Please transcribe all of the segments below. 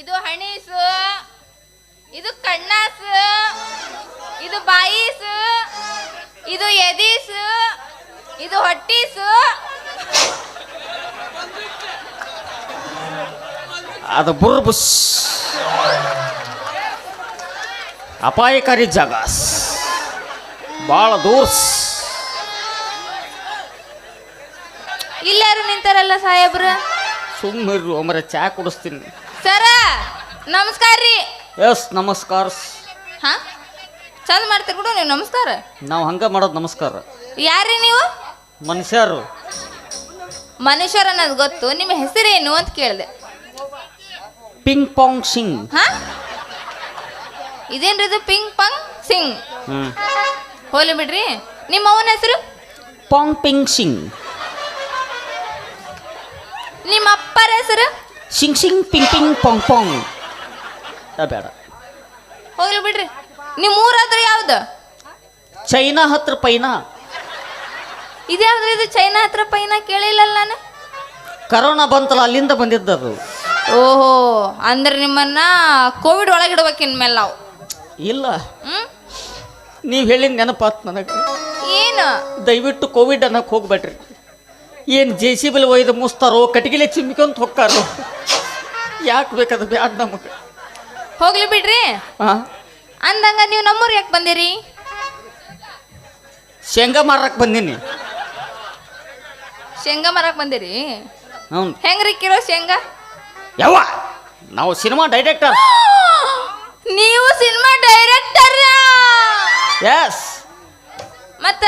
ಇದು ಹಣೀಸು ಇದು ಕಣ್ಣಾಸು ಇದು ಬಾಯಿಸು ಇದು ಎದೀಸು ಇದು ಹೊಟ್ಟೀಸು. ಅದು ಬುರ್ಬುಸ್. ಅಪಾಯಕಾರಿ ಜಾಗ. ಬಹಳ ದೂರ್ಸ್ ಇಲ್ಲಾರು ನಿಂತಾರಲ್ಲ ಸಾಹೇಬ್ರ? ಸುಮ್ಮನೆ ಚಾ ಕುಡಿಸ್ತೀನಿ. ಸರ ನಮಸ್ಕಾರ ರೀ. ಎಸ್ ನಮಸ್ಕಾರ. ಹಾ? ಚಂದ ಮಾಡ್ತೀರಿ ಬಿಡು ನೀವು ನಮಸ್ಕಾರ. ನಾವು ಹಂಗ ಮಾಡೋದು ನಮಸ್ಕಾರ. ಯಾರ್ರಿ ನೀವು? ಮನುಷ್ಯರು. ಮನುಷ್ಯರ ಅನ್ನೋದು ಗೊತ್ತು. ನಿಮ್ಮ ಹೆಸರೇನು ಅಂತ ಕೇಳಿದೆ. Ping pong Singh. ಹಾ? ಇದೇನ್ರಿ ಇದು? Ping pong Singh. ಹೋಲಿ ಬಿಡ್ರಿ. ನಿಮ್ಮ ಅವನ ಹೆಸರು? Pong ping Singh. ನಿಮ್ಮ ಅಪ್ಪರ ಹೆಸರು? Singh Singh ping ping pong pong. ಬೇಡ. ಹೋಗ್ಲಿ ಬಿಡ್ರಿ. ನಿಮ್ಮ ಊರಾದ್ರೆ ಯಾವ್ದು? ಚೈನಾ ಹತ್ರ ಪೈನಾ. ಇದ್ಯಾವ್ದು ಇದು? ಚೈನಾ ಹತ್ರ ಪೈನಾ ಕೇಳಿಲ್ಲ ನಾನು? ಕರೋನಾ ಬಂತಲ್ಲ ಅಲ್ಲಿಂದ ಬಂದಿದ್ದದು ಓಹೋ ಅಂದ್ರೆ ನಿಮ್ಮನ್ನ ಕೋವಿಡ್ ಒಳಗಿಡ್ಬೇಕು ಇನ್ಮೇಲೆ ನಾವು. ಇಲ್ಲ. ಹ್ಮ್? ನೀವು ಹೇಳಿದ ನೆನಪಾತ್ ನನಗೆ. ಏನು? ದಯವಿಟ್ಟು ಕೋವಿಡ್ ಅನ್ನಕ್ಕೆ ಹೋಗ್ಬೇಡ್ರಿ. ಏನು ಜೆ ಸಿ ಬಿಲ್ ಒಯ್ದು ಮುಸ್ತಾರೋ ಕಟ್ಟಿಗೆಲೆ ಚಿಮ್ಮಿಕೊಂತ ಹೊಕ್ಕಾರೋ. ಯಾಕೆ ಬೇಕದು ಬ್ಯಾಡ ನಮಗೆ? ಹೋಗ್ಲಿ ಬಿಡ್ರಿ. ಅಂದಂಗ ನೀವು ನಮ್ಮೂರ್ ಯಾಕೆ ಬಂದಿರಿ? ಶೇಂಗಾ ಮಾರಕ್ಕೆ ಬಂದೀನಿ. ಶೇಂಗಾ ಮಾರಕ್ ಬಂದಿರಿ? ಹ್ಞೂ ಹೆಂಗ್ರಿ ಕಿರೋ ಶೇಂಗಾ? ಯಾವ ನಾವು ಸಿನಿಮಾ ಡೈರೆಕ್ಟರ್. ನೀವು ಸಿನಿಮಾ ಡೈರೆಕ್ಟರ್? ಎಸ್ ಮತ್ತ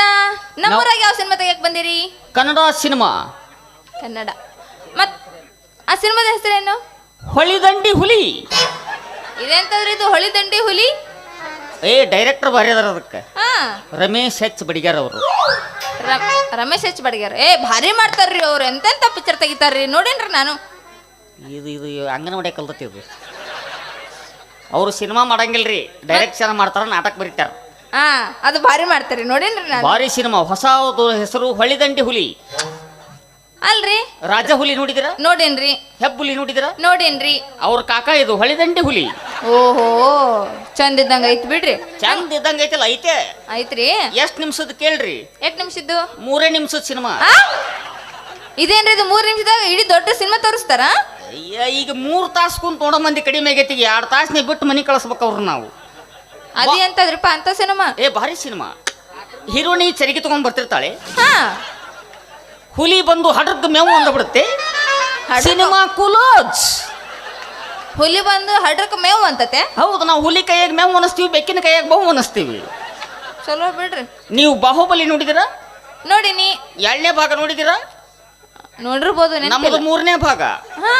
ನಮ್ಮೂರಾಗ ಯಾವ ಸಿನಿಮಾ ತೆಗಿಯಕ್ ಬಂದಿರಿ? ಕನ್ನಡ ಸಿನಿಮಾ. ಕನ್ನಡ. ಮತ್ ಆ ಸಿನಿಮಾದ ಹೆಸರೇನು? ಹೊಳಿದಂಡಿ ಹುಲಿ. ಇದೆಂತಂದ್ರೆ ಇದು ಹೊಳಿ ದಂಡಿ ಹುಲಿ? ಏ ಡೈರೆಕ್ಟರ್ ಭಾರಿ ಅದಾರ ಅದಕ್ಕೆ. ಹಾ. ರಮೇಶ್ ಹೆಚ್ ಬಡಿಗ್ಯಾರ ಅವರು. ರ- ರಮೇಶ್ ಎಚ್ ಬಡಿಗಾರ ಏ ಭಾರಿ ಮಾಡ್ತಾರ್ರಿ ಅವ್ರು. ಎಂತೆಂತ ಪಿಕ್ಚರ್ ತೆಗಿತಾರ್ರಿ? ನೋಡೇನ್ರಿ ನಾನು. ಇದು ಇದು ಅಂಗನವಾಡಿ ಕಲ್ತತಿ ಇದು. ಅವರು ಸಿನಿಮಾ ಮಾಡಂಗಿಲ್ರಿ. ಡೈರೆಕ್ಷನ್ ಮಾಡ್ತಾರ ನಾಟಕ ಬರೀತಾರ. ಹಾ ಅದು ಭಾರಿ ಮಾಡ್ತಾರ್ರಿ ನೋಡೇನ್ರಿ ನಾನು. ಭಾರಿ ಸಿನಿಮಾ ಹೊಸ ಹೆಸರು ಹೊಳಿದಂಡಿ ಹುಲಿ. ಅಲ್ರಿ? ರಾಜ ಹುಲಿ ನೋಡಿದಿರ? ನೋಡೇನ್ರಿ. ಹೆಬ್ಬುಲಿ ನೋಡಿದಿರ? ನೋಡೇನ್ರಿ. ಅವ್ರ ಕಾಕ ಇದು ಹೊಳಿದಂಡಿ ಹುಲಿ. ಓಹೋ ಚಂದ ಇದ್ದಂಗ ಐತ್ ಬಿಡ್ರಿ. ಚಂದ ಇದ್ದಂಗ ಐತಿಲ್ಲ ಐತೆ? ಐತ್ರಿ? ಎಷ್ಟ್ ನಿಮಿಷದ್ ಕೇಳ್ರಿ? ಎಷ್ಟ್ ನಿಮಿಷದ್ದು? ಮೂರೇ ನಿಮಿಷದ ಸಿನಿಮಾ. ಆ? ಇದೇನ್ರಿ ಇದು ಮೂರ್ ನಿಮಿಷದಾಗ ಇಡೀ ದೊಡ್ಡ ಸಿನಿಮಾ ತೋರಿಸ್ತಾರ? ಅಯ್ಯ, ಈಗ ಮೂರ್ ತಾಸು ಕುಂತ ನೋಡೋ ಮಂದಿ ಕಡಿಮೆ ಆಗೈತಿ ಎರಡು ತಾಸ್ನೇ ಬಿಟ್ಟು ಮನಿ ಕಳಿಸ್ಬೇಕು ಅವ್ರು ನಾವು. ಅದೇ ಎಂತದ್ರಿಪ್ಪ ಅಂತ ಸಿನಿಮಾ? ಏ ಭಾರಿ ಸಿನಿಮಾ. ಹೀರೋನಿ ಚರಿಗೆ ತಗೊಂಡ್ ಬರ್ತಿರ್ತಾಳೆ. ಹಾ. ಹುಲಿ ಬಂದು ಹಡದ್ ಮೇವು ಅಂದ್ಬಿಡುತ್ತೆ. ಬಿಡುತ್ತೆ ಸಿನಿಮಾ ಕುಲೋಜ್. ಹುಲಿ ಬಂದು ಹಡ್ರಕ್ ಮೇವು ಅಂತತೆ? ಹೌದು ನಾವು ಹುಲಿ ಕೈಯಾಗ ಮೇವು ಅನಿಸ್ತೀವಿ ಬೆಕ್ಕಿನ ಕೈಯಾಗ ಬಹು ಅನಿಸ್ತೀವಿ. ಚಲೋ ಬಿಡ್ರಿ. ನೀವು ಬಾಹುಬಲಿ ನೋಡಿದಿರ? ನೋಡಿನಿ. ಎರಡನೇ ಭಾಗ ನೋಡಿದಿರ? ನೋಡಿರ್ಬೋದು ನಮ್ಮದು ಮೂರನೇ ಭಾಗ. ಹಾ.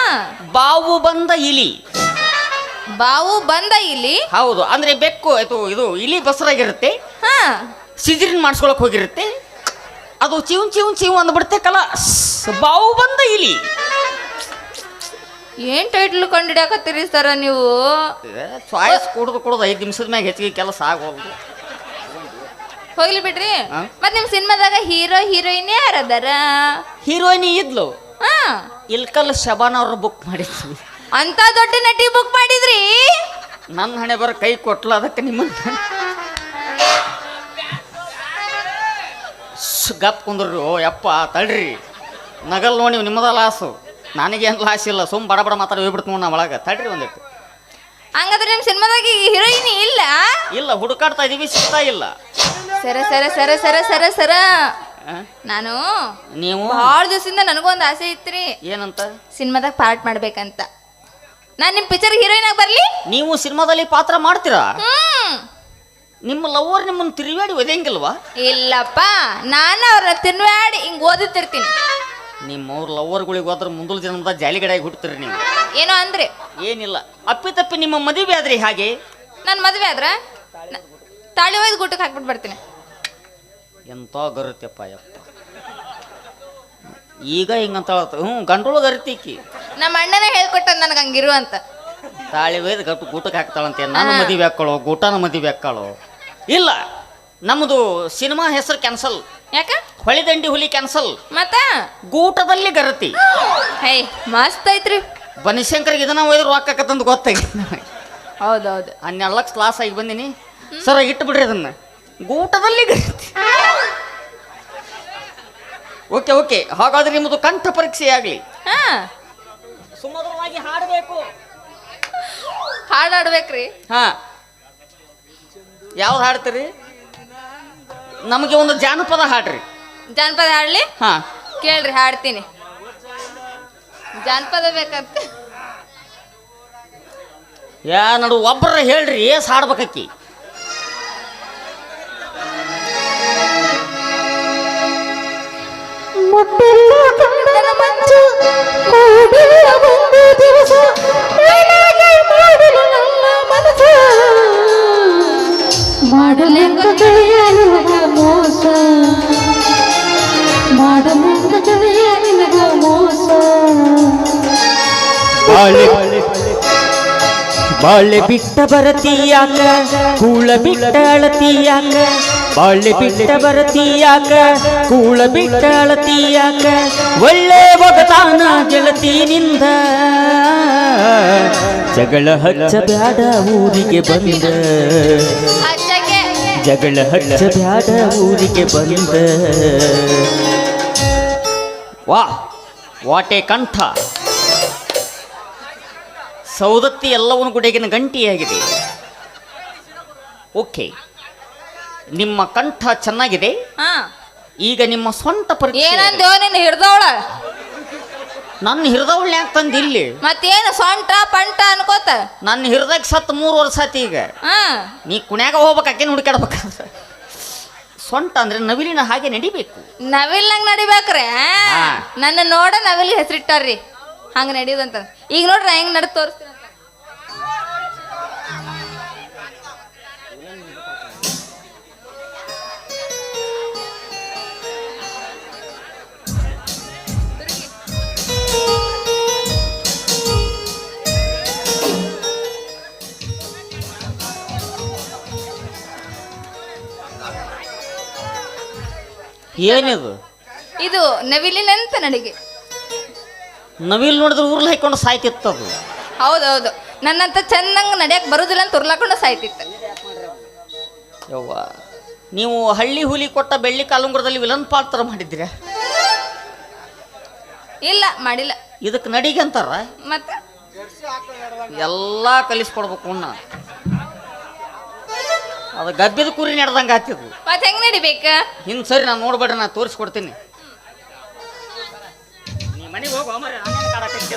ಬಾವು ಬಂದ ಇಲಿ. ಬಾವು ಬಂದ ಇಲಿ? ಹೌದು ಅಂದ್ರೆ ಬೆಕ್ಕು ಇದು ಇದು ಇಲಿ ಬಸರಾಗಿರುತ್ತೆ ಹಾ. ಸಿಜರಿನ್ ಮಾಡಿಸ್ಕೊಳಕ್ ಹೋಗಿರುತ್ತೆ. ಅದು ಚಿವ್ ಚಿವ್ ಚಿವ್ ಅಂದ್ಬಿಡುತ್ತೆ ಕಲ ಬಾವು ಬಂದ ಇಲಿ. ಏನ್ ಟೈಟ್ಲ್ ಕಂಡಿಡ್ಯಾಕತ್ತೀರಿ ಸರ ನೀವು? ಚಾಯ್ಸ್ ಕುಡ್ದು ಕುಡ್ದು ಐದು ನಿಮಿಷದ ಮ್ಯಾಗ ಹೆಚ್ಚಿಗೆ ಕೆಲಸ ಆಗೋದು. ಹೋಗ್ಲಿ ಬಿಡ್ರಿ. ಹಾ? ಮತ್ ನಿಮ್ ಸಿನಿಮಾದಾಗ ಹೀರೋ ಹೀರೋಯಿನ್ ಯಾರದಾರ ಹೀರೋಯಿನ್ ಇದ್ಲು. ಹಾ. ಇಲ್ಕಲ್ ಶಬಾನ್ ಅವ್ರ ಬುಕ್ ಮಾಡಿದ್ವಿ ಅಂತ ದೊಡ್ಡ ನಟಿ ಬುಕ್ ಮಾಡಿದ್ರಿ? ನನ್ನ ಹಣೆ ಬರ ಕೈ ಕೊಟ್ಲ ಅದಕ್ಕೆ ನಿಮ್ಮನ್ನ ಶ್ಶ್, ಗಪ್ ಕುಂದ್ರಿ ಓ ಯಪ್ಪ ತಡ್ರಿ. ನಗಲ್ ನೋಡಿ ನಿಮ್ಮದ ಲಾಸು. ನನಗೇನು ಲಾಸ್ ಇಲ್ಲ. ಸುಮ್ ಬಡ ಬಡ ಮಾತಾಡಿ ಹೋಗ್ಬಿಡ್ತು ನಾ ಒಳಗೆ. ತಡ್ರಿ ಒಂದಿಟ್ಟು ಹಂಗಾದ್ರೆ ನಿಮ್ಮ ಸಿನಿಮಾದಾಗ ಹೀರೋಯಿನ್ ಇಲ್ಲ? ಇಲ್ಲ ಹುಡುಕಾಡ್ತಾ ಇದೀವಿ ಸಿಗ್ತಾ ಇಲ್ಲ. ಸರ ಸರ ಸರ ಸರ ಸರ ಸರ. ನಾನು ನೀವು? ಭಾಳ ದಿವಸದಿಂದ ನನಗೂ ಒಂದು ಆಸೆ ಇತ್ರಿ. ಏನಂತ? ಸಿನಿಮಾದಾಗ ಪಾರ್ಟ್ ಮಾಡ್ಬೇಕಂತ. ನಾನು ನಿಮ್ಮ ಪಿಕ್ಚರ್ ಹೀರೋಯಿನ್ ಆಗಿ ಬರಲಿ? ನೀವು ಸಿನಿಮಾದಲ್ಲಿ ಪಾತ್ರ ಮಾಡ್ತೀರಾ? ಹ್ಮ್. ನಿಮ್ಮ ಲವರ್ ನಿಮ್ಮನ್ನು ತಿರುವಾಡಿ ಓದಂಗಿಲ್ವಾ ಇಲ್ಲಪ್ಪ ನಾನು ಅವ್ರ ತಿನ್ವಾಡಿ ಹಿಂಗ್ ಓದುತ್ತಿರ್ತೀನಿ. ನಿಮ್ಮವ್ರ ಲವರ್ಗಳಿಗೆ ಹೋದ್ರೆ ಮುಂದಲ ಜನ್ಮದ ಜಾಲಿಗಡಾಗಿ ಹುಡ್ತೀರಿ ನೀವು. ಏನೋ ಅಂದ್ರೆ. ಏನಿಲ್ಲ ಅಪ್ಪಿ ತಪ್ಪಿ ನಿಮ್ಮ ಮದುವೆ ಆದ್ರಿ ಹಾಗೆ? ನನ್ನ ಮದುವೆ ಆದ್ರ? ನ- ತಾಳಿ ಒಯ್ದು ಗುಟ್ಟಕ್ಕೆ ಹಾಕ್ಬಿಟ್ಟು ಬರ್ತೀನಿ. ಎಂತ ಗರುತ್ಯಪ್ಪ ಯಪ್ಪ. ಈಗ ಹಿಂಗಂತ ಹ್ಞೂ ಗಂಡೋಳು ಗರುತ್ತೀಕಿ ನಮ್ಮ ಅಣ್ಣನೇ ಹೇಳ್ಕೊಟ್ಟ ನನಗೆ ಹಂಗಿರು ಅಂತ. ತಾಳಿ ಒಯ್ದು ಗಟ್ಟು ಗೂಟಕ್ಕೆ ಹಾಕ್ತಾಳಂತೆ ನಾನು ಮದುವೆ ಹಾಕ್ಕೊಳ್ಳೋ ಗೂಟನ ಮದುವೆ ಹಾಕ್ಕೊಳ್ಳೋ ಇಲ್ಲ ನಮ್ಮದು ಸಿನಿಮಾ ಹೆಸರು ಕ್ಯಾನ್ಸಲ್ ಯಾಕ? ಹೊಳಿದಂಡಿ ಹುಲಿ ಕ್ಯಾನ್ಸಲ್ ಮತ್ತ? ಗೂಟದಲ್ಲಿ ಗರತಿ. ಹೇ ಮಸ್ತ್ ಐತ್ರಿ. ಬನಿಶಂಕರ್ ಇದನ್ನ ಒಯ್ದ್ರು ರೊಕ್ಕ ಆಕತ್ತಂದು ಗೊತ್ತಾಗಿತ್ತು ನನಗೆ. ಹೌದೌದು. ಹನ್ನೆರಡು ಲಕ್ಷ ಕ್ಲಾಸ್ ಆಗಿ ಬಂದೀನಿ. ಸರ್ ಇಟ್ಟು ಬಿಡ್ರಿ ಅದನ್ನ. ಗೂಟದಲ್ಲಿ ಗರತಿ. Okay okay. ಹಾಗಾದ್ರೆ ನಿಮ್ಮದು ಕಂಠ ಪರೀಕ್ಷೆ ಆಗಲಿ. ಹಾ. ಸುಮಧುರವಾಗಿ ಹಾಡಬೇಕು. ಹಾಡಾಡ್ಬೇಕ್ರಿ. ಹಾ. ಯಾವ್ದು ಹಾಡ್ತೀರಿ? ನಮಗೆ ಒಂದು ಜಾನಪದ ಹಾಡ್ರಿ. ಜಾನಪದ ಹಾಡ್ಲಿ? ಹಾ. ಕೇಳ್ರಿ ಹಾಡ್ತೀನಿ. ಜಾನಪದ ಬೇಕಂತ. ಯಾ ನಡು ಒಬ್ಬರ ಹೇಳ್ರಿ ಏಸ್ ಹಾಡ್ಬೇಕಿ ಮುಟ್ಟಿಲ್ಲ ಕಂದನ ಮಂಚು ಕೂಡಿಲ್ಲ ಒಂದು ದಿವಸ ಬಾಳೆ ಬಾಳೆ ಬಿಟ್ಟ ಬರತೀಯಾಕ, ಕೂಳ ಬಿಟ್ಟ ಅಳತೀಯಾಕ, ಬಾಳೆ ಬಿಟ್ಟ ಬರತೀಯಾಕ, ಕೂಳ ಬಿಟ್ಟ ಅಳತೀಯಾಕ, ಒಳ್ಳೆ ಒಗತಾನ ಗೆಳತಿನಿಂದ ಜಗಳ ಹಚ್ಚ ಬ್ಯಾಡ ಊರಿಗೆ ಬಂದ. ಜಗಳ ಹಚ್ಚ ಬ್ಯಾಡ ಊರಿಗೆ ಬಂದ. ವಾ ವಾಟೆ ಕಂಠ. ಸೌದತ್ತಿ ಎಲ್ಲವನ್ನೂ ಗುಡೆಗಿನ ಗಂಟಿಯಾಗಿದೆ. ಓಕೆ ನಿಮ್ಮ ಕಂಠ ಚೆನ್ನಾಗಿದೆ. ಹಾ. ಈಗ ನಿಮ್ಮ ಸ್ವಂತ ಪರಿಚಯ ಏನಂದೇವ ಹಿಡ್ದವಳ? ನನ್ನ ಹಿರಿದವಳು ಯಾಕೆ ತಂದು ಇಲ್ಲಿ ಮತ್ತೇನು ಸೊಂಟ ಪಂಟ ಅನ್ಕೋತ? ನನ್ನ ಹಿರಿದಾಗ ಸತ್ತು ಮೂರು ವರ್ಷ ಆತಿ ಈಗ. ಹಾ. ನೀ ಕುಣ್ಯಾಗ ಹೋಗ್ಬೇಕು ಆಕೆನ ಹುಡುಕಾಡ್ಬೇಕಂದ್ರೆ ಸೊಂಟ ಅಂದ್ರೆ ನವಿಲಿನ ಹಾಗೆ ನಡಿಬೇಕು. ನವಿಲ್ನಂಗ್ ನಡಿಬೇಕ್ರೆ. ಹಾ. ನನ್ನ ನೋಡ ನವಿಲ್ ಹೆಸರಿಟ್ಟಾರ್ರಿ. ಹಂಗ ನಡೀದಂತ ಈಗ ನೋಡ್ರಿ ಹೆಂಗ್ ನಡ್ ತೋರಿಸ್ತೀನಿ ಏನಿದು? ಇದು ನವಿಲಿನಂತ ನಡಿಗೆ ನವಿಲ್ ನೋಡಿದ್ರೆ ಊರ್ಲ್ ಹಾಕೊಂಡು ಸಾಯ್ತಿತ್ತದು ಹೌದೌದು. ನನ್ನಂತ ಚೆನ್ನಾಗಿ ನಡೆಯಕ್ಕೆ ಬರುದಿಲ್ಲ ಅಂತ ಉರ್ಲಾಕೊಂಡು ಸಾಯ್ತಿತ್ತು. ಯವ್ವ ನೀವು ಹಳ್ಳಿ ಹುಲಿ ಕೊಟ್ಟ ಬೆಳ್ಳಿ ಕಾಲುಂಗುರದಲ್ಲಿ ವಿಲನ್ ಪಾತ್ರ ಮಾಡಿದ್ದೀರ ಇಲ್ಲ ಮಾಡಿಲ್ಲ. ಇದಕ್ಕೆ ನಡಿಗೆ ಅಂತಾರ? ಮತ್ತೆ? ಎಲ್ಲ ಕಲಿಸ್ಕೊಡ್ಬೇಕು ಅಣ್ಣ ಅದು ಗಬ್ಬಿದ ಕುರಿ ನಡೆದಂಗೆ ಆತಿದ್ವು ಮತ್ತೆ ಹೆಂಗ್ ನಡಿಬೇಕ? ಹಿಂಗೆ ಸರಿ ನಾನು ನೋಡ್ಬೇಡ್ರಿ ನಾನು ತೋರಿಸ್ಕೊಡ್ತೀನಿ. ನೀ ಮನೆಗೆ ಹೋಗು Thank ಕಾಡಕತ್ತಿ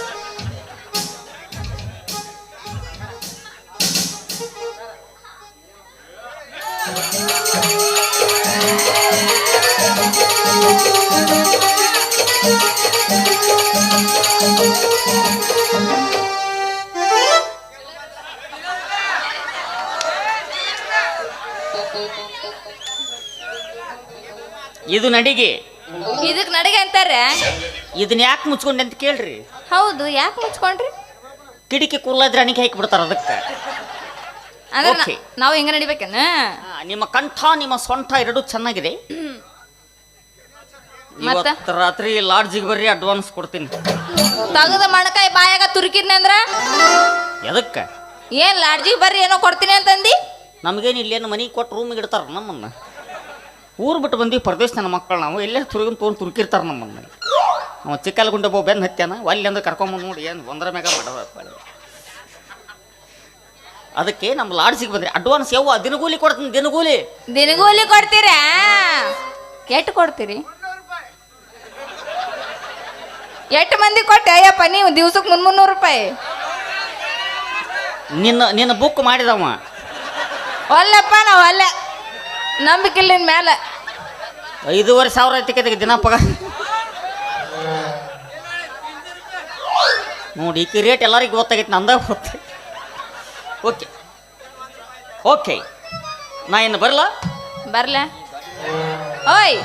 ಇದು ನಡಿಗೆ. ಇದಕ್ ನಡಿಗೆ ಅಂತಾರೆ? ಇದನ್ನ ಯಾಕೆ ಮುಚ್ಕೊಂಡೆ ಅಂತ ಕೇಳ್ರಿ. ಹೌದು ಯಾಕೆ ಮುಚ್ಕೊಂಡ್ರಿ? ಕಿಡಿಕಿ ಕುರ್ಲಾದ್ರೆ ಅಣಿಗೆ ಹಾಕಿ ಬಿಡ್ತಾರ ಅದಕ್ಕೆ. ಅಂದ್ರೆ Okay. ನಾವು ಹೆಂಗ ನಡಿಬೇಕೇನ? ಆ, ನಿಮ್ಮ ಕಂಠ ನಿಮ್ಮ ಸೊಂಟ ಎರಡೂ ಚೆನ್ನಾಗಿದೆ. ಮತ್ತ? ಇವತ್ತು ರಾತ್ರಿ ಲಾಡ್ಜಿಗೆ ಬರ್ರಿ ಅಡ್ವಾನ್ಸ್ ಕೊಡ್ತೀನಿ. ತಗದ ಮಣಕಾಯಿ ಬಾಯಾಗ ತುರುಕಿದ್ನಂದ್ರ ಎದಕ್ಕೆ? ಏನ್ ಲಾಡ್ಜಿಗೆ ಬರ್ರಿ ಏನೋ ಕೊಡ್ತೀನಿ ಅಂತಂದಿ? ನಮಗೇನು ಇಲ್ಲೇನು ಮನೆಗೆ ಕೊಟ್ಟು ರೂಮಿಗೆ ಇಡ್ತಾರೆ ನಮ್ಮನ್ನ? ಊರು ಬಿಟ್ಟು ಬಂದೀವಿ ಪರದೇಶ ನನ್ನ ಮಕ್ಕಳು ನಾವು. ಎಲ್ಲೇ ತುರುಗಿನ ತೊಗೊಂಡು ತುರುಕಿರ್ತಾರೆ ನಮ್ಮನ್ನ. ಅವ ಚಿಕ್ಕಲ್ಗುಂಡೆ ಬೋ ಬೆನ್ನು ಹತ್ಯಾನ. ಅಲ್ಲಿ ಅಂದ್ರೆ ಕರ್ಕೊಂಬಂದು ನೋಡಿ ಏನು ಒಂದರ ಮ್ಯಾಗ ಮಾಡೋದು ಅದಕ್ಕೆ ನಮ್ಮ ಲಾಡ್ಜಿಗೆ ಬಂದ್ರಿ ಅಡ್ವಾನ್ಸ್ ಯಾವ ದಿನಗೂಲಿ ಕೊಡ್ತೀನಿ ದಿನಗೂಲಿ. ದಿನಗೂಲಿ ಕೊಡ್ತೀರಾ? ಎಷ್ಟು ಕೊಡ್ತೀರಿ? ಎಷ್ಟು ಮಂದಿ ಕೊಟ್ಟೆ? ಅಯ್ಯಪ್ಪ ನೀವು ದಿವ್ಸಕ್ಕೆ ಮುನ್ ಮುನ್ನೂರು ರೂಪಾಯಿ. ನಿನ್ನ ನಿನ್ನ ಬುಕ್ ಮಾಡಿದವ. ಒಲ್ಲಪ್ಪ ನಾವು ಅಲ್ಲ ನಂಬಿಕಿಲ್ಲ ಮೇಲೆ ಐದೂವರೆ ಸಾವಿರ ಐತಿಕೆ ದಿನ ಪಗಾರ. ನೋಡಿ ಈಕಿ ರೇಟ್ ಎಲ್ಲರಿಗೂ ಗೊತ್ತಾಗೈತೆ ನಂದ ಗೊತ್ತಾಗೈತೆ. ಓಕೆ ಓಕೆ ನಾ ಇನ್ನು ಬರಲ? ಬರಲ. ಓಯ್.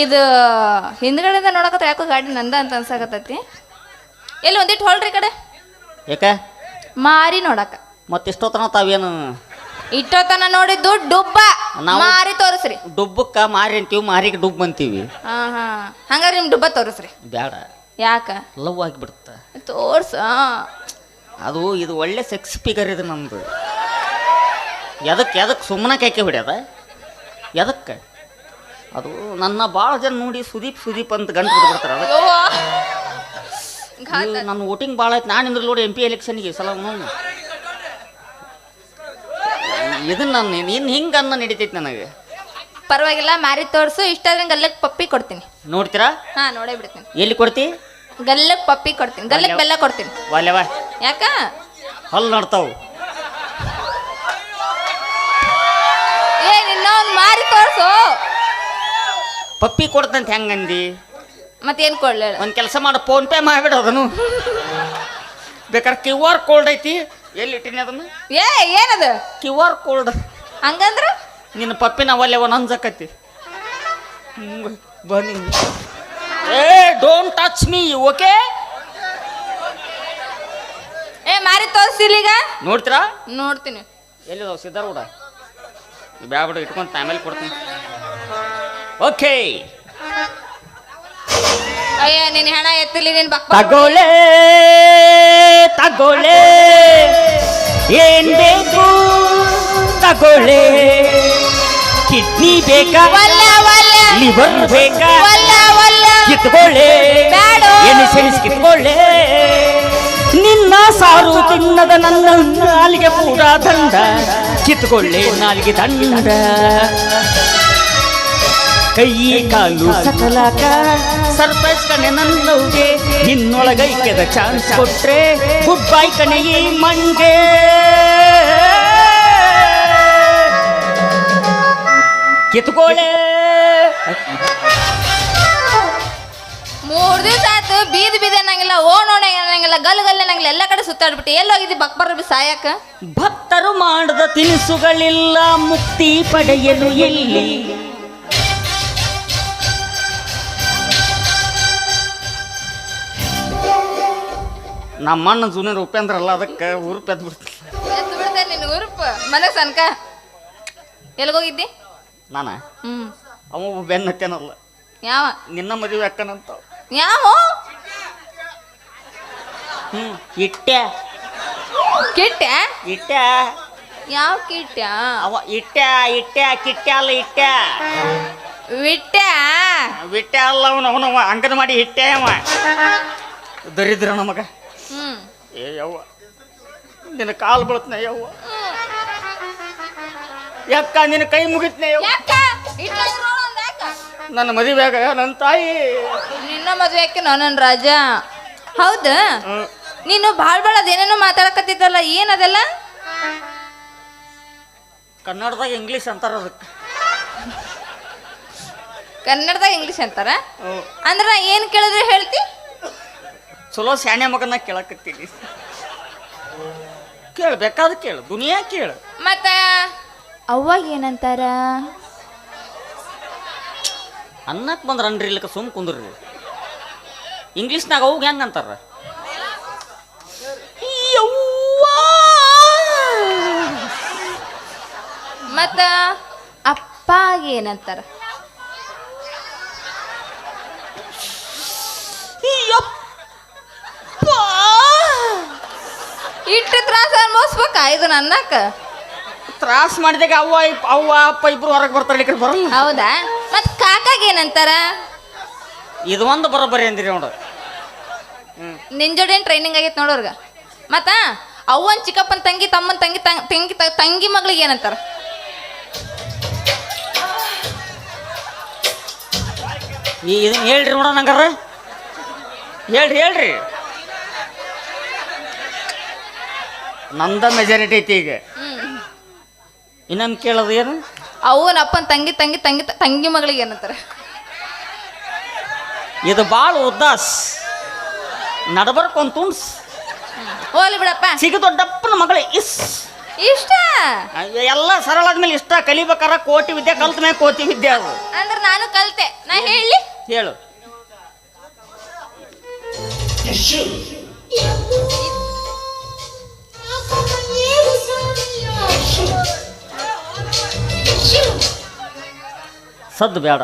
ಇದು ಹಿಂದ್ಗಡೆಯಿಂದ ನೋಡಕತ್ತ ಯಾಕೋ ಗಾಡಿ ನಂದ ಅಂತ ಅನ್ಸಾಕತ್ತೈತಿ. ಎಲ್ಲಿ ಒಂದಿಟ್ಟು ಹೊಳ್ರಿ ಕಡೆ. ಯಾಕೆ? ಮಾರಿ ನೋಡಕ ಮತ್ತೆ ಇಷ್ಟೊತ್ತನ ತಾವೇನು ಇಟ್ಟೋತನ ನೋಡಿದ್ದು ಡುಬ್ಬ ನಾವು- ಮಾರಿ ತೋರಿಸ್ರಿ. ಡುಬ್ಬಕ್ಕ ಮಾರಿ ಅಂತೀವಿ ಮಾರಿಗೆ ಡುಬ್ ಅಂತೀವಿ. ಹಾ ಹಾ. ಹಂಗಾರೆ ನಿಮ್ ಡುಬ್ಬ ತೋರಿಸ್ರಿ. ಬೇಡ ಯಾಕ? ಲವ್ ಆಗಿಬಿಡುತ್ತ. ತೋರ್ಸ. ಅದು ಇದು ಒಳ್ಳೆ ಸೆಕ್ಸ್ ಫಿಗರ್ ಇದು ನಮ್ದು. ಎದಕ್ಕೆ ಎದಕ್ಕೆ ಸುಮ್ಮನೆ ಕೇಕೆ ಹೊಡ್ಯದ? ಎದಕ್ಕೆ? ಅದು ನನ್ನ ಭಾಳ ಜನ ನೋಡಿ ಸುದೀಪ್ ಸುದೀಪ್ ಅಂತ ಗಂಟು ಬಿಡ್ತಾರೆ ಅದಕ್ಕೆ. ನನ್ನ ವೋಟಿಂಗ್ ಭಾಳ ಆಯ್ತು. ನಾನು ಇಂದ್ರೆ ನೋಡಿ ಎಂ ಪಿ ಎಲೆಕ್ಷನ್ಗೆ ಸಲ ನೋಡಿ ಇದನ್ನ ನಾನು ಇನ್ನು ಹಿಂಗೆ ಅನ್ನ ನಡೀತೈತಿ ನನಗೆ. ಪರವಾಗಿಲ್ಲ ಮಾರಿ ತೋರ್ಸು. ಇಷ್ಟ ಆದ್ರೆ ಗಲ್ಲಕ್ ಪಪ್ಪಿ ಕೊಡ್ತೀನಿ. ನೋಡ್ತೀರಾ? ಹಾ ನೋಡೇ ಬಿಡ್ತೀನಿ. ಎಲ್ಲಿ ಕೊಡ್ತಿ? ಗಲ್ಲಕ್ಕೆ ಪಪ್ಪಿ ಕೊಡ್ತೀನಿ. ಗಲ್ಲಕ್ಕೆ ಬೆಲ್ಲ ಕೊಡ್ತೀನಿ. ವಾಲ್ಯವ ಯಾಕ? ಹಲ್ಲು ನಡ್ತಾವು. ಏ ನಿನ್ನ ಮಾರಿ ತೋರಿಸು. ಪಪ್ಪಿ ಕೊಡ್ತಂತ ಹೆಂಗಂದಿ? ಮತ್ತೇನ್ ಕೊಡಲಿಲ್ಲ? ಒಂದು ಕೆಲಸ ಮಾಡು ಫೋನ್ ಪೇ ಮಾಡಿಬಿಡು ಅದನ್ನು. ಬೇಕಾದ್ರೆ ಕ್ಯೂ ಆರ್ ಕೋಲ್ಡ್ ಐತಿ ಎಲ್ಲಿ ಇಟ್ಟಿನಿ ಅದನ್ನು? ಏ ಏನದು? ಕ್ಯೂ ಆರ್ ಕೋಲ್ಡ್ ಹಂಗಂದ್ರೆ? ನಿನ್ನ ಪಪ್ಪಿನ ಒಲ್ಲೆ ಒಂದು ಅಂಜಕತ್ತಿ ಬನ್ನಿ ಏ ಡೋಂಟ್ ಟಚ್ ಮೀ ಓಕೆ ಏ ಮಾರಿ ತೋರ್ಸಿಲ್ಲ ಈಗ? ನೋಡ್ತೀರಾ? ನೋಡ್ತೀನಿ. ಎಲ್ಲಿದಾವ ಸಿದ್ಧಾರೂಢ ಬ್ಯಾಬಿಡು ಇಟ್ಕೊಂಡು ಆಮೇಲೆ ಕೊಡ್ತೀನಿ. ಓಕೆ ಅಯ್ಯ ನಿನ್ನ ಹೆಣ ಎತ್ತಲಿ ನಿನ್ ಬಕ್ಕ ತಗೊಳ್ಳೆ ತಗೊಳ್ಳೆ. ಏನ್ ಬೇಕು ತಗೊಳ್ಳೆ. ಕಿಡ್ನಿ ಬೇಕಾ? ಲಿವರ್ ಬೇಕಾ? ಕಿತ್ಕೊಳ್ಳೆ. ಏನು ಎಣಿಸೆಣಿಸಿ ಕಿತ್ಕೊಳ್ಳೆ. ನಿನ್ನ ಸಾರು ತಿನ್ನದ ನನ್ನ ನಾಲಿಗೆ ಪೂರ ದಂಡ. ಕಿತ್ಕೊಳ್ಳೆ ನಾಲಿಗೆ ದಂಡ. ಕೈ ಕಾಲು ಸಕಲಾಕ ಸರ್ಪ್ರೈಸ್ ಕಣೆ ನನ್ನವ್ಗೆ. ನಿನ್ನೊಳಗೈಕ್ಯದ ಚಾನ್ಸ್ ಕೊಟ್ರೆ ಗುಡ್ ಬೈ ಕಣೆ ಈ ಮಂಗೆ. ಕಿತ್ಕೊಳ್ಳೆ ಮೂರ್ ದಿವಸ ಆಯ್ತು ಬೀದಿ ಬೀದಿ ಅನ್ನಂಗಿಲ್ಲ ಓಣ್ ಓಣೆ ಅನ್ನಂಗಿಲ್ಲ ಗಲ್ ಗಲ್ ಅನ್ನಂಗಿಲ್ಲ ಎಲ್ಲ ಕಡೆ ಸುತ್ತಾಡ್ಬಿಟ್ಟು ಎಲ್ಲೋಗಿದ್ದು ಬಕ್ಬರ್ ಸಾಯಕ? ಭಕ್ತರು ಮಾಡದ ತಿನಿಸುಗಳಿಲ್ಲ ಮುಕ್ತಿ ಪಡೆಯಲು ಎಲ್ಲಿ? ನಮ್ಮ ಅಣ್ಣ ಜೂನಿಯರ್ ಉಪೇಂದ್ರ ಅಲ್ಲ ಅದಕ್ಕೆ ಊರು ಬಿಡ್ತೀನಿ. ಎತ್ತು ಬಿಡ್ತೇನೆ ನಿನ್ನ ಉರುಪು? ಮನಸ್ ಸನ್ಕ ಎಲ್ಗೋಗಿದ್ದಿ? ನಾನು? ಹ್ಮ್. ಅವ ಬೆನ್ನ ಹತ್ತೇನಲ್ಲ ಯಾವ? ನಿನ್ನ ಮದುವೆ ಅಕ್ಕನಂತ ಯಾವ? ಹ್ಞೂ ಇಟ್ಟೆ. ಕಿಟ್ಟ? ಇಟ್ಟೆ. ಯಾವ ಕಿಟ್ಟ? ಅವ ಇಟ್ಟೆ ಇಟ್ಟೆ ಕಿಟ್ಟೆ ಅಲ್ಲ ಇಟ್ಟೆ. ವಿಟ್ಟ? ಬಿಟ್ಟೆ ಅಲ್ಲ ಅವನು ಅಂಕನ ಮಾಡಿ ಹಿಟ್ಟೆ ಅವ. ದರಿದ್ರ ನಮಗ. ಹ್ಮ್ ಏ ಯವ್ವ ನಿನ್ನ ಕಾಲು ಬಳತ್ನ ಯವ್ವ. ಯಾಕ ನಿನ್ನ ಕೈ ಮುಗಿತ್ನ ಯವ್ವ. ಯಾಕ? ಯಾಕ? ನನ್ನ ಮದುವೆಯಾಗ ನನ್ನ ತಾಯಿ. ನಿನ್ನ ಮದ್ವೆಕ್ಕೆ ನನ್ನ ರಾಜ. ಹೌದ? ಹ್ಮ್. ನೀನು ಭಾಳ ಭಾಳ ಅದೇನೇನೋ ಮಾತಾಡಕತ್ತಿದ್ದಲ್ಲ ಏನದೆಲ್ಲ ಕನ್ನಡದಾಗ ಇಂಗ್ಲೀಷ್ ಅಂತಾರ ಅದಕ್ಕೆ. ಕನ್ನಡದಾಗ ಇಂಗ್ಲಿಷ್ ಅಂತಾರ? ಹ್ಮ್. ಅಂದ್ರ ನಾ ಏನ್ ಕೇಳಿದ್ರೆ ಹೇಳ್ತಿ? ಚಲೋ ಸ್ಯಾಣೆ ಮಗನ ಕೇಳಕತ್ತೀನಿ. ಕೇಳು ಬೇಕಾದ ಕೇಳು ದುನಿಯಾ ಕೇಳು. ಮತ್ತ? ಅವಾಗ ಏನಂತಾರ? ಅನ್ನಕ್ಕೆ ಬಂದ್ರ ಅನ್ರಿ ಇಲ್ಲಕ ಸುಮ್ ಕುಂದ್ರಿ. ಇಂಗ್ಲೀಷ್ನಾಗ ಅವಾಗ ಹೆಂಗ್ ಅಂತಾರ? ಮತ್ತ? ಅಪ್ಪ ಏನಂತಾರ? ಇಟ್ಟು ತ್ರಾಸ ಅನ್ಭವಿಸ್ಬೇಕ? ಇದು ನನ್ನಕ್ಕ. ತ್ರಾಸ ಮಾಡಿದಾಗ ಅವ್ವ ಇಪ್- ಅವ್ವ ಅಪ್ಪ ಇಬ್ರು ಹೊರಗೆ ಬರ್ತಾರೆ ಈ ಕಡೆ ಬರಲ್ಲ. ಹೌದಾ? ಮತ್ ಕಾಕಾಗ ಏನಂತಾರ? ಇದು ಒಂದು ಬರೋಬ್ಬರಿ ಅಂದಿರಿ ನೋಡು. ನಿನ್ ಜೋಡಿ ಟ್ರೈನಿಂಗ್ ಆಗೈತೆ ನೋಡೋರ್ಗ ಮತ್ತ ಅವ್ವನ್ ಚಿಕ್ಕಪ್ಪನ ತಂಗಿ ತಮ್ಮನ ತಂಗಿ ತಂ- ತಂಗಿ ತ- ತಂಗಿ ಮಗಳಿಗೆ ಏನಂತಾರ? ಈ ಇದನ್ನ ಹೇಳ್ರಿ ನೋಡೋಣ ಹಂಗಾರ ಹೇಳ್ರಿ ಹೇಳ್ರಿ. ನಂದ ಮೆಜಾರಿಟಿ ಐತಿ ಈಗ. ಇನ್ನೊಂದು ಕೇಳೋದು ಏನು? ಅವು ಅಪ್ಪನ ತಂಗಿ ತಂಗಿ ತಂಗಿ ತಂಗಿ ಮಗಳಿಗೆ ಏನಂತಾರೆ? ಇದು ಭಾಳ ಉದ್ದಾಸ್ ನಡಬರ್ಕ್ ಒಂದು ತುಂಡ್ಸ್. ಹೋಗ್ಲಿ ಬಿಡಪ್ಪ. ಸಿಗ ದೊಡ್ಡಪ್ಪನ ಮಗಳೇ ಇಸ್. ಇಷ್ಟ? ಎಲ್ಲ ಸರಳ ಆದ್ಮೇಲೆ ಇಷ್ಟ. ಕಲಿಬೇಕಾರ ಕೋಟಿ ವಿದ್ಯೆ ಕಲ್ತ ಮೇಲೆ ಕೋಟಿ ವಿದ್ಯೆ ಅದು. ಅಂದ್ರೆ ನಾನು ಕಲ್ತೆ. ನಾ ಹೇಳಿ. ಹೇಳು. ಸದ್ದು ಬೇಡ.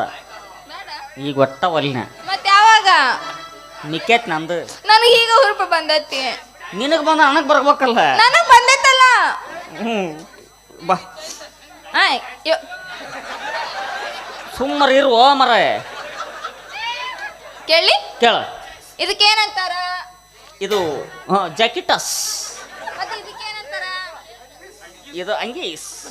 ಈಗ ಒಟ್ಟ ಒಲ್ನ. ಮತ್ತೆ ಯಾವಾಗ? ನಂದು. ನನಗೆ ಈಗ ಹುರುಪ ಬಂದೈತಿ. ನಿನಗೆ ಬಂದ ನನಗೆ ಬರ್ಬೇಕಲ್ಲ? ನನಗ್ ಬಂದೈತಲ್ಲ. ಹ್ಞೂ ಬಾ. ಆಯ್ ಯೋ- ಸುಮ್ಮನೆ ಇರುವ ಮರ. ಕೇಳಿ? ಕೇಳ. ಇದಕ್ಕೇನಂತಾರ? ಇದು ಜಾಕೆಟ್ ಜಾಕಿಟಸ್. ಮತ್ತೆ ಇದಕ್ಕೇನಂತಾರ? ಇದು ಅಂಗೀಸ್.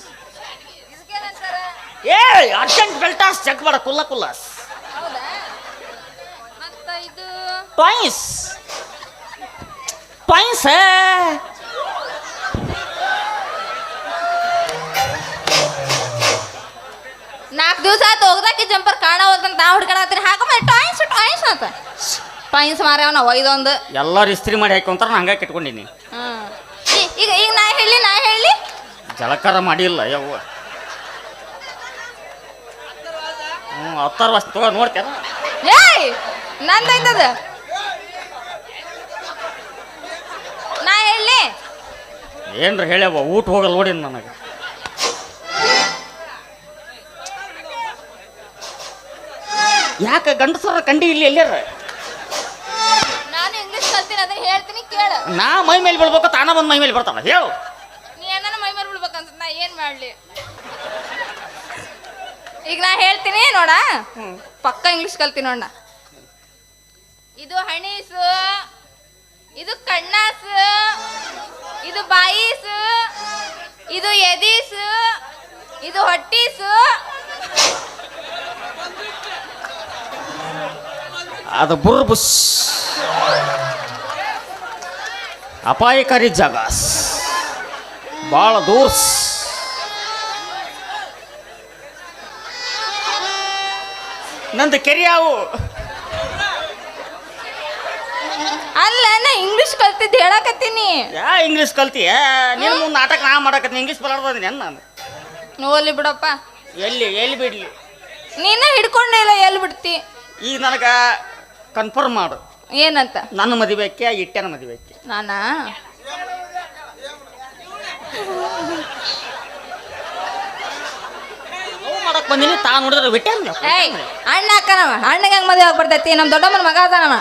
ಏ ಅರ್ಜೆಂಟ್ ಬೆಲ್ಟಾಸ್ ಚೆಕ್ ಮಾಡ ಕುಲ್ಲ ಕುಲ್ಲಸ್. ಟ್ವಾಯ್ಸ್ ಟ್ವಾಯ್ಸ್ ನಾಲ್ಕು ದಿವಸ ಆತು ಹೋಗ್ದಾಕಿ ಜಂಪರ್ ಕಾಣವಲ್ದಂತ ನಾ ಹುಡ್ಕಾಡತ್ತೀನಿ ಮತ್ತೆ ಟಾಯ್ಸ್ ಟಾಯ್ಸ್ ಅಂತ. ಟಾಯ್ಸ್ ಮಾರ್ಯಾವ ನಾವು ಒಯ್ದೊಂದು. ಎಲ್ಲರೂ ಇಸ್ತ್ರಿ ಮಾಡಿ ಹಾಕೊಂತಾರ ನಾ ಹಂಗೆ ಇಟ್ಕೊಂಡಿನಿ ಈಗ ಈಗ ನಾ ಹೇಳಿ ನಾ ಹೇಳಿ. ಜಲಕಾರ ಮಾಡಿಲ್ಲ ಯವ್ವ. ಹತ್ತಾರು ವರ್ಷ ತಗೋ ನೋಡ್ತೇನ. ಏಯ್ ನಂದೈತದ ನಾ ಹೇಳಿ ಏನ್ರ ಹೇಳ್ಯವ ಊಟ ಹೋಗಲ್ಲ ನೋಡಿ ನನಗೆ. ಯಾಕೆ ಗಂಡಸರ ಕಂಡಿ ಇಲ್ಲಿ ಎಲ್ಲಾರ ನಾನು ಇಂಗ್ಲಿಷ್ ಕಲ್ತೀನಿ ಅದನ್ನ ಹೇಳ್ತೀನಿ ಕೇಳು. ನಾ ಮೈ ಮೇಲೆ ಬೀಳ್ಬೇಕು ತಾನ ಬಂದು ಮೈ ಮೇಲೆ ಬರ್ತಾನ ಹೇಳು. ನೀ ಏನಾನ ಮೈ ಮೇಲೆ ಬಿಡ್ಬೇಕಂತ ನಾ ಏನ್ ಮಾಡ್ಲಿ? ಈಗ ನಾ ಹೇಳ್ತೀನಿ ನೋಡ. ಪಕ್ಕ ಇಂಗ್ಲಿಷ್ ಕಲ್ತೀನಿ ನೋಡ ಇದು ಹಣೀಸು ಇದು ಕಣ್ಣಾಸು ಇದು ಬಾಯಿಸು ಇದು ಎದೀಸು ಇದು ಹೊಟ್ಟೀಸು. ಅದು ಬುರ್ಬುಸ್. ಅಪಾಯಕಾರಿ ಜಾಗ ಭಾಳ ದೂರ್ಸ್. ನಂದು ಕೆರಿಯಾವು. ಅಲ್ಲ ನಾ ಇಂಗ್ಲಿಷ್ ಕಲ್ತಿದ್ದು ಹೇಳಕತ್ತೀನಿ. ಯಾ ಇಂಗ್ಲೀಷ್ ಕಲ್ತಿಯ? ನೀನು ಮುಂದೆ ನಾಟಕ ನಾ ಮಾಡಕತ್ತೀನಿ ಇಂಗ್ಲೀಷ್ ಬಲಾರ್ದೀನಿ ನಾನು? ನೋಲಿ ಬಿಡಪ್ಪ. ಎಲ್ಲಿ ಎಲ್ಲಿ ಬಿಡ್ಲಿ? ನೀನ ಹಿಡ್ಕೊಂಡೇ ಇಲ್ಲ ಎಲ್ಲಿ ಬಿಡ್ತಿ? ಈಗ ನನಗೆ ಕನ್ಫರ್ಮ್ ಮಾಡು. ಏನಂತ? ನನ್ನ ಮದುವೆಕ್ಕೆ ಇಟ್ಟೆನ ಮದುವೆಕ್ಕೆ. ನಾನಾ? ಮಾಡಕ್ ಬಂದಿನಿ ತಾ ನೋಡಿದ್ರೆ ಬಿಟ್ಟೆ ಏಯ್ ಅಣ್ಣ ಅಕ್ಕನವ ಅಣ್ಣಗೆ ಹೆಂಗ್ ಮದುವೆ ಆಗಿ ಬರ್ತೈತಿ ನಮ್ಮ ದೊಡ್ಡಮ್ಮನ ಮಗ ಅದಾನವ.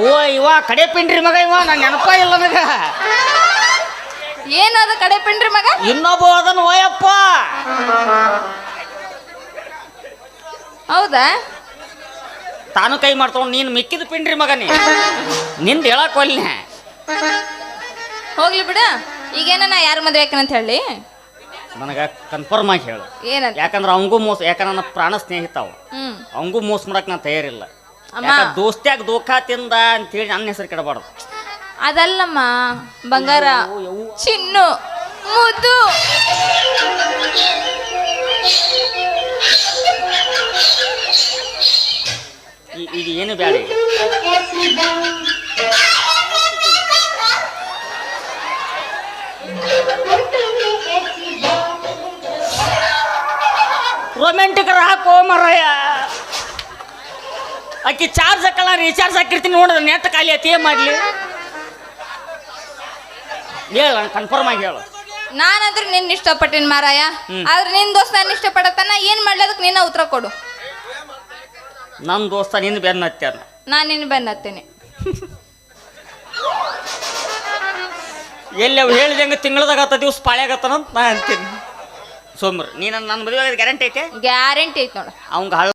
ಓ ಇವ ಕಡೆ ಪಿಂಡ್ರಿ ಮಗ ಇವ ನಂಗೆ ನೆನಪ ಇಲ್ಲ ನನಗೆ. ಏನದು ಕಡೆ ಪಿಂಡ್ರಿ ಮಗ? ಇನ್ನೊಬ್ಬ ಅದನ್ ಓಯಪ್ಪ. ಹೌದಾ? ತಾನು ಕೈ ಮಾಡ್ತಾವ್ ನೀನು ಮಿಕ್ಕಿದ ಪಿಂಡ್ರಿ ಮಗ ನೀ. ನಿಂದ ಹೇಳಕ್ ಒಲ್ಲೆ. ಹೋಗ್ಲಿ ಬಿಡ. ಈಗೇನ ನಾ ಯಾರ ಮದುವೆ ಅಂತ ಹೇಳಿ? ನನಗೆ ಕನ್ಫರ್ಮ್ ಆಗಿ ಹೇಳು. ಏನಂತ? ಯಾಕಂದ್ರೆ ಅವಂಗೂ ಮೋಸ ಯಾಕಂದ್ರೆ ನನ್ನ ಪ್ರಾಣ ಸ್ನೇಹಿತ ಅವ ಹ್ಮ್. ಅವಂಗೂ ಮೋಸ ಮಾಡಕ್ ನಾನು ತಯಾರಿಲ್ಲ. ಅಮ್ಮ. ಯಾಕ ದೋಸ್ತ್ಯಾಗ ದೋಖಾ ತಿಂದ ಅಂತೇಳಿ ನನ್ನ ಹೆಸರು ಕೆಡಬಾರ್ದು. ಅದಲ್ಲಮ್ಮ ಬಂಗಾರ ಚಿನ್ನು ಮುದ್ದು. ಈ- ಈಗ ಏನು ಬ್ಯಾಡ ಈಗ? ರೊಮ್ಯಾಂಟಿಕರ ಹಾಕೋ ಮರಯ್ಯ ಆಕಿ ಚಾರ್ಜ್ ಹಾಕಲ್ಲ ರೀಚಾರ್ಜ್ ಹಾಕಿರ್ತೀನಿ ನೋಡಿದ್ರೆ ನೆಟ್ ಖಾಲಿ ಆಯ್ತು ಏನು ಮಾಡಲಿ? ಹೇಳ ಕನ್ಫರ್ಮ್ ಆಗಿ ಹೇಳು. ನಾನಂದ್ರೆ ನಿನ್ನ ಇಷ್ಟಪಟ್ಟಿನ ಮಾರಾಯ. ಆದ್ರೆ ನಿನ್ನ ದೋಸ್ತ ನಾನು ಇಷ್ಟಪಡತನ ಏನ್ ಮಾಡ್ಲದಕ್ಕೆ ನಿನ್ನ ಉತ್ತರ ಕೊಡು. ನನ್ನ ದೋಸ್ತ ನಿನ್ನ ಬೆನ್ನ ಹತ್ತಾನ ನಾನು ನಿನ್ನ ಬೆನ್ನತ್ತೀನಿ ಎಲ್ಲಿ ಅವು ಹೇಳಿದಂಗೆ ತಿಂಗಳದಾಗ ಹತ್ತ ದಿವ್ಸ ಪಾಳ್ಯಾಗತ್ತಾನಂತ ನಾ ಅಂತೀನಿ. ಸೋಮ್ರಿ ನೀನು ನನ್ನ ಮದುವೆ ಗ್ಯಾರಂಟಿ ಐತೆ? ಗ್ಯಾರಂಟಿ ಐತೆ ನೋಡು. ಅವಂಗ ಹಳ್ಳ